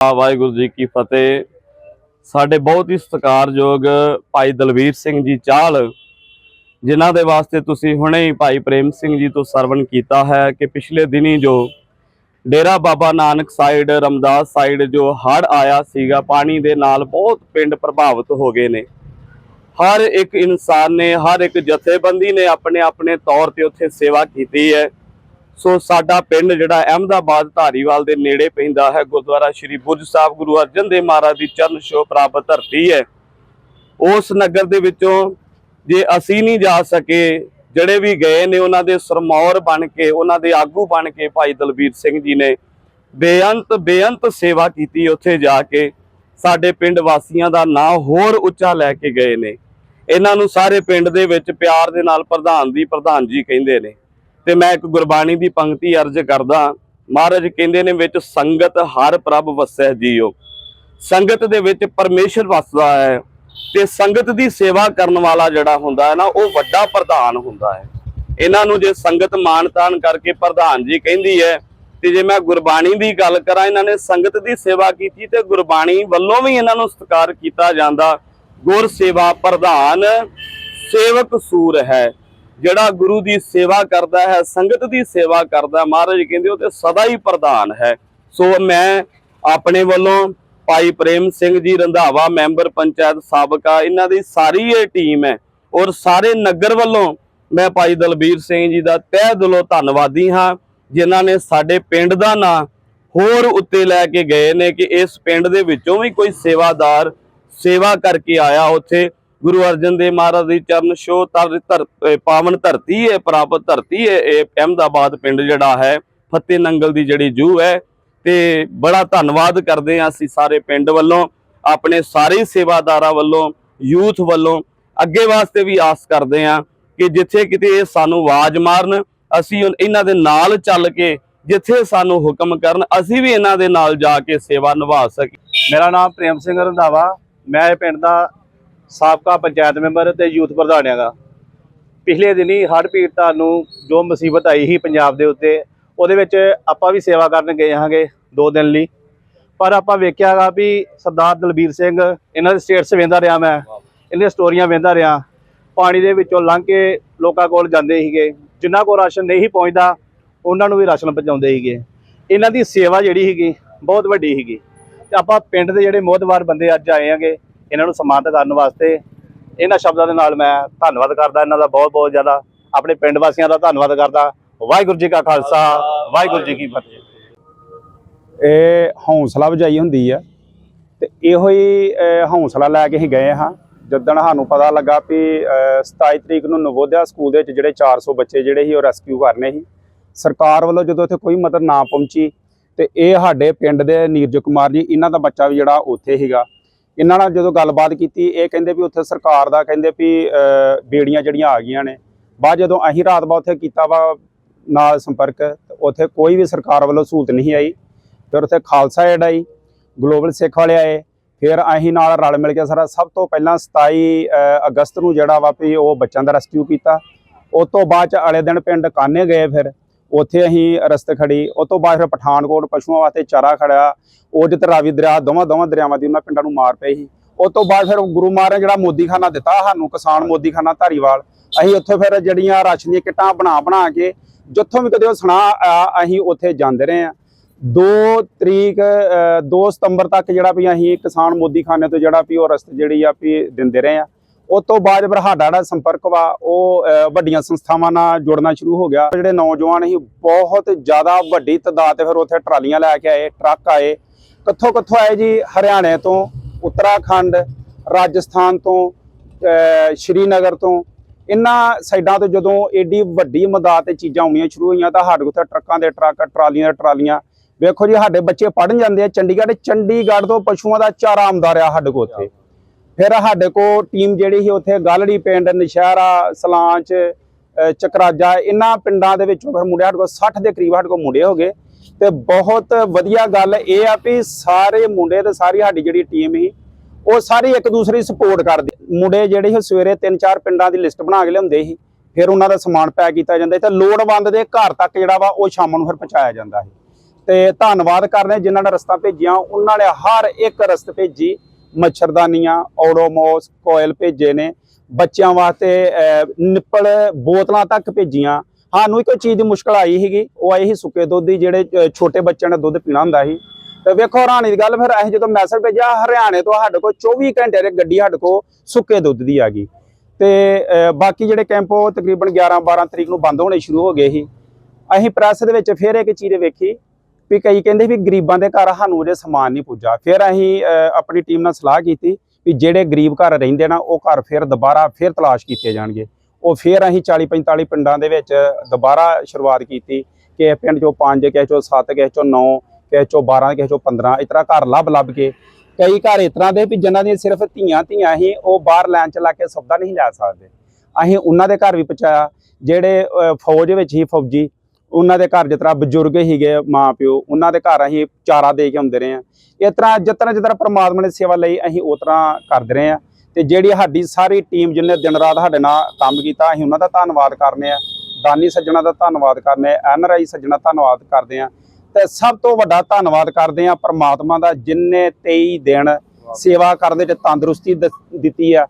ਵਾਹਿਗੁਰੂ ਜੀ ਕੀ ਫਤਿਹ। ਸਾਡੇ ਬਹੁਤ ਹੀ ਸਤਿਕਾਰਯੋਗ ਭਾਈ ਦਲਵੀਰ ਸਿੰਘ ਜੀ ਚਾਹਲ ਜਿਨ੍ਹਾਂ ਦੇ ਵਾਸਤੇ ਤੁਸੀਂ ਹੁਣੇ ਹੀ ਭਾਈ ਪ੍ਰੇਮ ਸਿੰਘ ਜੀ ਤੋਂ ਸਰਵਣ ਕੀਤਾ ਹੈ ਕਿ ਪਿਛਲੇ ਦਿਨੀ ਜੋ ਡੇਰਾ ਬਾਬਾ ਨਾਨਕ ਸਾਈਡ ਰਮਦਾਸ ਸਾਈਡ ਜੋ ਹੜ ਆਇਆ ਸੀਗਾ, ਪਾਣੀ ਦੇ ਨਾਲ ਬਹੁਤ ਪਿੰਡ ਪ੍ਰਭਾਵਿਤ ਹੋ ਗਏ ਨੇ। ਹਰ ਇੱਕ ਇਨਸਾਨ ਨੇ, ਹਰ ਇੱਕ ਜਥੇਬੰਦੀ ਨੇ ਆਪਣੇ ਆਪਣੇ ਤੌਰ ਤੇ ਉੱਥੇ ਸੇਵਾ ਕੀਤੀ ਹੈ। ਸੋ ਸਾਡਾ ਪਿੰਡ ਜਿਹੜਾ ਅਹਿਮਦਾਬਾਦ ਧਾਰੀਵਾਲ ਦੇ ਨੇੜੇ ਪੈਂਦਾ ਹੈ, ਗੁਰਦੁਆਰਾ ਸ਼੍ਰੀ ਬੁਰਜ ਸਾਹਿਬ ਗੁਰੂ ਅਰਜਨ ਦੇਵ ਮਹਾਰਾਜ ਦੀ ਚਰਨ ਛੋਹ ਪ੍ਰਾਪਤ ਧਰਤੀ ਹੈ। ਉਸ ਨਗਰ ਦੇ ਵਿੱਚੋਂ ਜੇ ਅਸੀਂ ਨਹੀਂ ਜਾ ਸਕੇ, ਜਿਹੜੇ ਵੀ ਗਏ ਨੇ ਉਹਨਾਂ ਦੇ ਸਰਮੌਰ ਬਣ ਕੇ, ਉਹਨਾਂ ਦੇ ਆਗੂ ਬਣ ਕੇ ਭਾਈ ਦਲਬੀਰ ਸਿੰਘ ਜੀ ਨੇ ਬੇਅੰਤ ਬੇਅੰਤ ਸੇਵਾ ਕੀਤੀ ਉੱਥੇ ਜਾ ਕੇ। ਸਾਡੇ ਪਿੰਡ ਵਾਸੀਆਂ ਦਾ ਨਾਂ ਹੋਰ ਉੱਚਾ ਲੈ ਕੇ ਗਏ ਨੇ। ਇਹਨਾਂ ਨੂੰ ਸਾਰੇ ਪਿੰਡ ਦੇ ਵਿੱਚ ਪਿਆਰ ਦੇ ਨਾਲ ਪ੍ਰਧਾਨ ਦੀ ਪ੍ਰਧਾਨ ਜੀ ਕਹਿੰਦੇ ਨੇ। ਤੇ ਮੈਂ ਇੱਕ ਗੁਰਬਾਣੀ ਦੀ ਪੰਕਤੀ ਅਰਜ਼ ਕਰਦਾ ਮਹਾਰਾਜ ਕਹਿੰਦੇ ਨੇ ਵਿੱਚ ਸੰਗਤ ਹਰ ਪ੍ਰਭ ਵਸੈ ਜੀਓ ਸੰਗਤ ਦੇ ਵਿੱਚ ਪਰਮੇਸ਼ਰ ਵਸਦਾ ਹੈ ਤੇ ਸੰਗਤ ਦੀ ਸੇਵਾ ਕਰਨ ਵਾਲਾ ਜਿਹੜਾ ਹੁੰਦਾ ਹੈ ਨਾ, ਉਹ ਵੱਡਾ ਪ੍ਰਧਾਨ ਹੁੰਦਾ ਹੈ। ਇਹਨਾਂ ਨੂੰ ਜੇ ਸੰਗਤ ਮਾਨਤਾਨ ਕਰਕੇ ਪ੍ਰਧਾਨ ਜੀ ਕਹਿੰਦੀ ਹੈ, ਤੇ ਜੇ ਮੈਂ ਗੁਰਬਾਣੀ ਦੀ ਗੱਲ ਕਰਾਂ, ਇਹਨਾਂ ਨੇ ਸੰਗਤ ਦੀ ਸੇਵਾ ਕੀਤੀ ਤੇ ਗੁਰਬਾਣੀ ਵੱਲੋਂ ਵੀ ਇਹਨਾਂ ਨੂੰ ਸਤਿਕਾਰ ਕੀਤਾ ਜਾਂਦਾ। ਗੁਰ ਸੇਵਾ ਪ੍ਰਧਾਨ ਸੇਵਕ ਸੂਰ ਹੈ। ਜਿਹੜਾ ਗੁਰੂ ਦੀ ਸੇਵਾ ਕਰਦਾ ਹੈ, ਸੰਗਤ ਦੀ ਸੇਵਾ ਕਰਦਾ ਮਹਾਰਾਜ ਕਹਿੰਦੇ ਉਹ ਤੇ ਸਦਾ ਹੀ ਪ੍ਰਧਾਨ ਹੈ। ਸੋ ਮੈਂ ਆਪਣੇ ਵੱਲੋਂ ਭਾਈ ਪ੍ਰੇਮ ਸਿੰਘ ਜੀ ਰੰਧਾਵਾ, ਮੈਂਬਰ ਪੰਚਾਇਤ ਸਾਬਕਾ, ਇਹਨਾਂ ਦੀ ਸਾਰੀ ਇਹ ਟੀਮ ਹੈ ਔਰ ਸਾਰੇ ਨਗਰ ਵੱਲੋਂ ਮੈਂ ਭਾਈ ਦਲਬੀਰ ਸਿੰਘ ਜੀ ਦਾ ਤਹਿ ਦਿਲੋਂ ਧੰਨਵਾਦੀ ਹਾਂ, ਜਿਨ੍ਹਾਂ ਨੇ ਸਾਡੇ ਪਿੰਡ ਦਾ ਨਾਂ ਹੋਰ ਉੱਤੇ ਲੈ ਕੇ ਗਏ ਨੇ ਕਿ ਇਸ ਪਿੰਡ ਦੇ ਵਿੱਚੋਂ ਵੀ ਕੋਈ ਸੇਵਾਦਾਰ ਸੇਵਾ ਕਰਕੇ ਆਇਆ ਉੱਥੇ। ਗੁਰੂ ਅਰਜਨ ਦੇਵ ਮਹਾਰਾਜ ਦੀ ਚਰਨ ਛੋਹ ਤਰ ਧਰ- ਅਹ ਪਾਵਨ ਧਰਤੀ ਹੈ, ਪ੍ਰਾਪਤ ਧਰਤੀ ਹੈ, ਇਹ ਅਹਿਮਦਾਬਾਦ ਪਿੰਡ ਜਿਹੜਾ ਹੈ ਫਤਿਹ ਨੰਗਲ ਦੀ ਜਿਹੜੀ ਜੂ ਹੈ। ਤੇ ਬੜਾ ਧੰਨਵਾਦ ਕਰਦੇ ਹਾਂ ਅਸੀਂ ਸਾਰੇ ਪਿੰਡ ਵੱਲੋਂ, ਆਪਣੇ ਸਾਰੇ ਸੇਵਾਦਾਰਾਂ ਵੱਲੋਂ, ਯੂਥ ਵੱਲੋਂ। ਅੱਗੇ ਵਾਸਤੇ ਵੀ ਆਸ ਕਰਦੇ ਹਾਂ ਕਿ ਜਿੱਥੇ ਕਿਤੇ ਇਹ ਸਾਨੂੰ ਆਵਾਜ਼ ਮਾਰਨ, ਅਸੀਂ ਇਹਨਾਂ ਦੇ ਨਾਲ ਚੱਲ ਕੇ ਜਿੱਥੇ ਸਾਨੂੰ ਹੁਕਮ ਕਰਨ, ਅਸੀਂ ਵੀ ਇਹਨਾਂ ਦੇ ਨਾਲ ਜਾ ਕੇ ਸੇਵਾ ਨਿਭਾ ਸਕੀਏ। ਮੇਰਾ ਨਾਮ ਪ੍ਰੇਮ ਸਿੰਘ ਰੰਧਾਵਾ, ਮੈਂ ਇਹ ਪਿੰਡ ਦਾ ਸਾਬਕਾ ਪੰਚਾਇਤ ਮੈਂਬਰ ਤੇ ਯੂਥ ਪ੍ਰਧਾਨ ਹੈਗਾ ਪਿਛਲੇ ਦਿਨੀ ਹੜ੍ਹ ਪੀੜਤਾਂ ਨੂੰ ਜੋ ਮੁਸੀਬਤ ਆਈ ਸੀ ਪੰਜਾਬ ਦੇ ਉੱਤੇ, ਉਹਦੇ ਵਿੱਚ ਆਪਾਂ ਵੀ ਸੇਵਾ ਕਰਨ ਗਏ ਹਾਂਗੇ ਦੋ ਦਿਨ ਲਈ। ਪਰ ਆਪਾਂ ਵੇਖਿਆਗਾ ਵੀ ਸਰਦਾਰ ਦਲਬੀਰ ਸਿੰਘ, ਇਹਨਾਂ ਦੇ ਸਟੇਟਸ ਵੇਂਦਾ ਰਿਹਾ ਮੈਂ, ਇਹਨਾਂ ਦੀਆਂ ਸਟੋਰੀਆਂ ਵੇਂਦਾ ਰਿਹਾ। ਪਾਣੀ ਦੇ ਵਿੱਚੋਂ ਲੰਘ ਕੇ ਲੋਕਾਂ ਕੋਲ ਜਾਂਦੇ ਸੀਗੇ। ਜਿਨ੍ਹਾਂ ਕੋਲ ਰਾਸ਼ਨ ਨਹੀਂ ਪਹੁੰਚਦਾ, ਉਹਨਾਂ ਨੂੰ ਵੀ ਰਾਸ਼ਨ ਪਹੁੰਚਾਉਂਦੇ ਸੀਗੇ। ਇਹਨਾਂ ਦੀ ਸੇਵਾ ਜਿਹੜੀ ਸੀਗੀ, ਬਹੁਤ ਵੱਡੀ ਸੀਗੀ। ਤੇ ਆਪਾਂ ਪਿੰਡ ਦੇ ਜਿਹੜੇ ਮੋਹਤਵਾਰ ਬੰਦੇ ਅੱਜ ਆਏ ਆਂਗੇ ਇਹਨਾਂ ਨੂੰ ਸਨਮਾਨਿਤ ਕਰਨ ਵਾਸਤੇ ਇਹਨਾਂ ਸ਼ਬਦਾਂ ਦੇ ਨਾਲ ਮੈਂ ਧੰਨਵਾਦ ਕਰਦਾ ਇਹਨਾਂ ਦਾ ਬਹੁਤ ਬਹੁਤ ਜ਼ਿਆਦਾ ਆਪਣੇ ਪਿੰਡ ਵਾਸੀਆਂ ਦਾ ਧੰਨਵਾਦ ਕਰਦਾ। ਵਾਹਿਗੁਰੂ ਜੀ ਕਾ ਖਾਲਸਾ ਵਾਹਿਗੁਰੂ ਜੀ ਕੀ ਫਤਿਹ। ਇਹ ਹੌਸਲਾ ਵਜਾਈ ਹੁੰਦੀ ਆ ਤੇ ਇਹੋ ਹੀ ਅਹ, ਹੌਸਲਾ ਲੈ ਕੇ ਅਸੀਂ ਗਏ ਹਾਂ। ਜਦੋਂ ਸਾਨੂੰ ਪਤਾ ਲੱਗਾ ਵੀ ਅਹ, 27 ਤਰੀਕ ਨੂੰ ਨਵੋਦਿਆ ਸਕੂਲ ਦੇ ਵਿੱਚ ਜਿਹੜੇ 400 ਬੱਚੇ ਜਿਹੜੇ ਸੀ ਉਹ ਰੈਸਕਿਊ ਕਰਨੇ ਸੀ। ਸਰਕਾਰ ਵੱਲੋਂ ਜਦੋਂ ਇੱਥੇ ਕੋਈ ਮਦਦ ਨਾ ਪਹੁੰਚੀ ਤੇ ਇਹ ਸਾਡੇ ਪਿੰਡ ਦੇ ਨੀਰਜ ਕੁਮਾਰ ਜੀ ਇਹਨਾਂ ਦਾ ਬੱਚਾ ਵੀ ਜਿਹੜਾ ਉੱਥੇ ਸੀਗਾ। ਇਹਨਾਂ ਨਾਲ ਜਦੋਂ ਗੱਲਬਾਤ ਕੀਤੀ, ਇਹ ਕਹਿੰਦੇ ਵੀ ਉੱਥੇ ਸਰਕਾਰ ਦਾ ਕਹਿੰਦੇ ਵੀ ਬੇੜੀਆਂ ਜਿਹੜੀਆਂ ਆ ਗਈਆਂ ਨੇ, ਬਾਅਦ ਜਦੋਂ ਅਸੀਂ ਰਾਤ ਬਾ ਉੱਥੇ ਕੀਤਾ ਵਾ ਨਾਲ ਸੰਪਰਕ ਉੱਥੇ ਕੋਈ ਵੀ ਸਰਕਾਰ ਵੱਲੋਂ ਸਹੂਲਤ ਨਹੀਂ ਆਈ। ਫਿਰ ਉੱਥੇ ਖਾਲਸਾ ਏਡ ਆਈ, ਗਲੋਬਲ ਸਿੱਖ ਵਾਲੇ ਆਏ, ਫਿਰ ਅਸੀਂ ਨਾਲ ਰਲ ਮਿਲ ਕੇ ਸਾਰਾ ਸਭ ਤੋਂ ਪਹਿਲਾਂ 27 ਅਗਸਤ ਨੂੰ ਜਿਹੜਾ ਵਾ ਵੀ ਉਹ ਬੱਚਿਆਂ ਦਾ ਰੈਸਕਿਊ ਕੀਤਾ। ਉਸ ਤੋਂ ਬਾਅਦ ਚ ਅਗਲੇ ਦਿਨ ਪਿੰਡ ਕਾਨੇ ਗਏ ਫਿਰ। ਉੱਥੇ ਅਸੀਂ ਰਸਤੇ ਖੜੀ ਉਸ ਤੋਂ ਬਾਅਦ ਫਿਰ ਪਠਾਨਕੋਟ ਪਸ਼ੂਆਂ ਵਾਸਤੇ ਚਾਰਾ ਖੜਿਆ ਉਹ ਜਿੱਤ ਰਾਵੀ ਦਰਿਆ ਦੋਵਾਂ ਦੋਵਾਂ ਦਰਿਆਵਾਂ ਦੀ ਉਹਨਾਂ ਪਿੰਡਾਂ ਨੂੰ ਮਾਰ ਪਈ ਸੀ। ਉਸ ਤੋਂ ਬਾਅਦ ਫਿਰ ਗੁਰੂ ਮਹਾਰਾਜ ਜਿਹੜਾ ਮੋਦੀਖਾਨਾ ਦਿੱਤਾ ਸਾਨੂੰ ਕਿਸਾਨ ਮੋਦੀਖਾਨਾ ਧਾਰੀਵਾਲ ਅਸੀਂ ਉੱਥੇ ਫਿਰ ਜਿਹੜੀਆਂ ਰਾਸ਼ਨ ਦੀਆਂ ਕਿੱਟਾਂ ਬਣਾ ਬਣਾ ਕੇ ਜਿੱਥੋਂ ਵੀ ਕਦੇ ਉਹ ਸੁਣਾ ਆਇਆ, ਅਸੀਂ ਉੱਥੇ ਜਾਂਦੇ ਰਹੇ ਆ 2 ਤਰੀਕ 2 ਸਤੰਬਰ ਤੱਕ ਜਿਹੜਾ ਵੀ ਅਸੀਂ ਕਿਸਾਨ ਮੋਦੀਖਾਨੇ ਤੋਂ ਜਿਹੜਾ ਵੀ ਉਹ ਰਸਤ ਜਿਹੜੀ ਆ ਵੀ ਦਿੰਦੇ ਰਹੇ ਆ ਉਸ ਤੋਂ ਬਾਅਦ ਫਿਰ ਸਾਡਾ ਜਿਹੜਾ ਸੰਪਰਕ ਵਾ, ਉਹ ਵੱਡੀਆਂ ਸੰਸਥਾਵਾਂ ਨਾਲ ਜੁੜਨਾ ਸ਼ੁਰੂ ਹੋ ਗਿਆ। ਜਿਹੜੇ ਨੌਜਵਾਨ ਸੀ, ਬਹੁਤ ਜ਼ਿਆਦਾ ਵੱਡੀ ਤਦਾਦ ਤੇ ਫਿਰ ਉੱਥੇ ਟਰਾਲੀਆਂ ਲੈ ਕੇ ਆਏ, ਟਰੱਕ ਆਏ। ਕਿੱਥੋਂ ਕਿੱਥੋਂ ਆਏ ਜੀ? ਹਰਿਆਣੇ ਤੋਂ, ਉੱਤਰਾਖੰਡ, ਰਾਜਸਥਾਨ ਤੋਂ ਸ਼੍ਰੀਨਗਰ ਤੋਂ। ਇਹਨਾਂ ਸਾਈਡਾਂ ਤੋਂ ਜਦੋਂ ਏਡੀ ਵੱਡੀ ਮਦਦ ਤੇ ਚੀਜ਼ਾਂ ਆਉਣੀਆਂ ਸ਼ੁਰੂ ਹੋਈਆਂ, ਤਾਂ ਸਾਡੇ ਕੋਲ ਤਾਂ ਟਰੱਕਾਂ ਦੇ ਟਰੱਕ, ਟਰਾਲੀਆਂ ਦੇ ਟਰਾਲੀਆਂ। ਵੇਖੋ ਜੀ, ਸਾਡੇ ਬੱਚੇ ਪੜਨ ਜਾਂਦੇ ਆ, ਚੰਡੀਗੜ੍ਹ। ਚੰਡੀਗੜ੍ਹ ਤੋਂ ਪਸ਼ੂਆਂ ਦਾ ਚਾਰਾ ਆਉਂਦਾ ਰਿਹਾ ਸਾਡੇ ਕੋਲ ਉੱਥੇ। ਫਿਰ ਸਾਡੇ ਕੋਲ ਟੀਮ ਜਿਹੜੀ ਸੀ ਉੱਥੇ ਗਾਲੜੀ ਪਿੰਡ, ਨਸ਼ਹਿਰਾ, ਸਲਾਂਚ ਚਕਰਾਜਾ ਇਹਨਾਂ ਪਿੰਡਾਂ ਦੇ ਵਿੱਚੋਂ ਫਿਰ ਮੁੰਡੇ ਸਾਡੇ ਕੋਲ 60 ਦੇ ਕਰੀਬ ਸਾਡੇ ਕੋਲ ਮੁੰਡੇ ਹੋ ਗਏ। ਤੇ ਬਹੁਤ ਵਧੀਆ ਗੱਲ ਇਹ ਆ ਵੀ ਸਾਰੇ ਮੁੰਡੇ ਤੇ ਸਾਰੀ ਸਾਡੀ ਜਿਹੜੀ ਟੀਮ ਸੀ, ਉਹ ਸਾਰੇ ਇੱਕ ਦੂਸਰੇ ਦੀ ਸਪੋਰਟ ਕਰਦੇ। ਮੁੰਡੇ ਜਿਹੜੇ ਸੀ ਸਵੇਰੇ ਤਿੰਨ ਚਾਰ ਪਿੰਡਾਂ ਦੀ ਲਿਸਟ ਬਣਾ ਕੇ ਲਿਆਉਂਦੇ ਸੀ, ਫਿਰ ਉਹਨਾਂ ਦਾ ਸਮਾਨ ਪੈਕ ਕੀਤਾ ਜਾਂਦਾ ਸੀ ਤੇ ਲੋੜਵੰਦ ਦੇ ਘਰ ਤੱਕ ਜਿਹੜਾ ਵਾ ਉਹ ਸ਼ਾਮ ਨੂੰ ਫਿਰ ਪਹੁੰਚਾਇਆ ਜਾਂਦਾ ਸੀ। ਤੇ ਧੰਨਵਾਦ ਕਰਦੇ ਹਾਂ ਜਿਨ੍ਹਾਂ ਨੇ ਰਸਤਾ ਭੇਜੀਆਂ, ਉਹਨਾਂ ਨੇ ਹਰ ਇੱਕ ਰਸਤ ਭੇਜੀ। ਮੱਛਰਦਾਨੀਆਂ ਓਡੋਮੋਸ ਕੋਇਲ ਭੇਜੇ ਨੇ। ਬੱਚਿਆਂ ਵਾਸਤੇ ਅਹ, ਨਿੱਪਲ ਬੋਤਲਾਂ ਤੱਕ ਭੇਜੀਆਂ। ਸਾਨੂੰ ਵੀ ਕੋਈ ਚੀਜ਼ ਦੀ ਮੁਸ਼ਕਲ ਆਈ ਸੀਗੀ। ਉਹ ਆਈ ਸੀ ਸੁੱਕੇ ਦੁੱਧ ਦੀ ਜਿਹੜੇ ਛੋਟੇ ਬੱਚਿਆਂ ਨੇ ਦੁੱਧ ਪੀਣਾ ਹੁੰਦਾ ਸੀ। ਤੇ ਵੇਖੋ ਹੈਰਾਨੀ ਦੀ ਗੱਲ ਫਿਰ ਅਸੀਂ ਜਦੋਂ ਮੈਸੇਜ ਭੇਜਿਆ ਹਰਿਆਣੇ ਤੋਂ ਸਾਡੇ ਕੋਲ 24 ਘੰਟੇ ਦੇ ਗੱਡੀ ਸਾਡੇ ਕੋਲ ਸੁੱਕੇ ਦੁੱਧ ਦੀ ਆ ਗਈ। ਤੇ ਬਾਕੀ ਜਿਹੜੇ ਕੈਂਪ ਉਹ ਤਕਰੀਬਨ 11 12 ਤਰੀਕ ਨੂੰ ਬੰਦ ਹੋਣੇ ਸ਼ੁਰੂ ਹੋ ਗਏ ਸੀ। ਅਸੀਂ ਪ੍ਰੈਸ ਦੇ ਵਿੱਚ ਫਿਰ ਇੱਕ ਚੀਜ਼ ਵੇਖੀ। ਵੀ ਕਈ ਕਹਿੰਦੇ ਵੀ ਗਰੀਬਾਂ ਦੇ ਘਰ ਸਾਨੂੰ ਅਜੇ ਸਮਾਨ ਨਹੀਂ ਪੁੱਜਾ। ਫਿਰ ਅਸੀਂ ਆਪਣੀ ਟੀਮ ਨਾਲ ਸਲਾਹ ਕੀਤੀ ਵੀ ਜਿਹੜੇ ਗਰੀਬ ਘਰ ਰਹਿੰਦੇ ਨਾ, ਉਹ ਘਰ ਫਿਰ ਦੁਬਾਰਾ ਫਿਰ ਤਲਾਸ਼ ਕੀਤੇ ਜਾਣਗੇ। ਉਹ ਫਿਰ ਅਸੀਂ 40 45 ਪਿੰਡਾਂ ਦੇ ਵਿੱਚ ਦੁਬਾਰਾ ਸ਼ੁਰੂਆਤ ਕੀਤੀ ਕਿ ਪਿੰਡ ਚੋਂ 5 ਕਿਸੇ ਚੋਂ 7 ਕਿਸੇ ਚੋਂ 9 ਕਿਸੇ ਚੋਂ 12 ਕਿਸੇ ਚੋਂ 15 ਇਸ ਤਰ੍ਹਾਂ ਘਰ ਲੱਭ ਲੱਭ ਕੇ ਕਈ ਘਰ ਇਸ ਤਰ੍ਹਾਂ ਦੇ ਵੀ ਜਿਨ੍ਹਾਂ ਦੀਆਂ ਸਿਰਫ ਧੀਆਂ ਧੀਆਂ ਹੀ ਉਹ ਬਾਹਰ ਲੈਣ ਚ ਲਾ ਕੇ ਸੌਦਾ ਨਹੀਂ ਲਿਆ ਸਕਦੇ। ਅਸੀਂ ਉਹਨਾਂ ਦੇ ਘਰ ਵੀ ਪਹੁੰਚਾਇਆ, ਜਿਹੜੇ ਫੌਜ ਵਿੱਚ ਹੀ ਫੌਜੀ ਉਹਨਾਂ ਦੇ ਘਰ ਜਿਸ ਤਰ੍ਹਾਂ ਬਜ਼ੁਰਗ ਹੀਗੇ ਮਾਂ ਪਿਓ ਉਹਨਾਂ ਦੇ ਘਰ ਅਸੀਂ ਚਾਰਾ ਦੇ ਕੇ ਆਉਂਦੇ ਰਹੇ ਆ ਇਸ ਤਰ੍ਹਾਂ ਜਿਸ ਤਰ੍ਹਾਂ ਜਿਸ ਤਰ੍ਹਾਂ ਪ੍ਰਮਾਤਮਾ ਨੇ ਸੇਵਾ ਲਈ ਅਸੀਂ ਉਸ ਤਰ੍ਹਾਂ ਕਰਦੇ ਰਹੇ ਆ ਤੇ ਜਿਹੜੀ ਸਾਡੀ ਸਾਰੀ ਟੀਮ ਜਿਹਨੇ ਦਿਨ ਰਾਤ ਸਾਡੇ ਨਾਲ ਕੰਮ ਕੀਤਾ, ਅਸੀਂ ਉਹਨਾਂ ਦਾ ਧੰਨਵਾਦ ਕਰਨੇ ਆ ਦਾਨੀ ਸੱਜਣਾ ਦਾ ਧੰਨਵਾਦ ਕਰਨੇ ਆ ਐਨਆਰਆਈ ਸੱਜਣਾ ਧੰਨਵਾਦ ਕਰਦੇ ਆ ਤੇ ਸਭ ਤੋਂ ਵੱਡਾ ਧੰਨਵਾਦ ਕਰਦੇ ਆ ਪ੍ਰਮਾਤਮਾ ਦਾ ਜਿਨਨੇ 23 ਦਿਨ ਸੇਵਾ ਕਰਨ ਦੇ ਵਿੱਚ ਤੰਦਰੁਸਤੀ ਦ- ਦਿੱਤੀ ਆ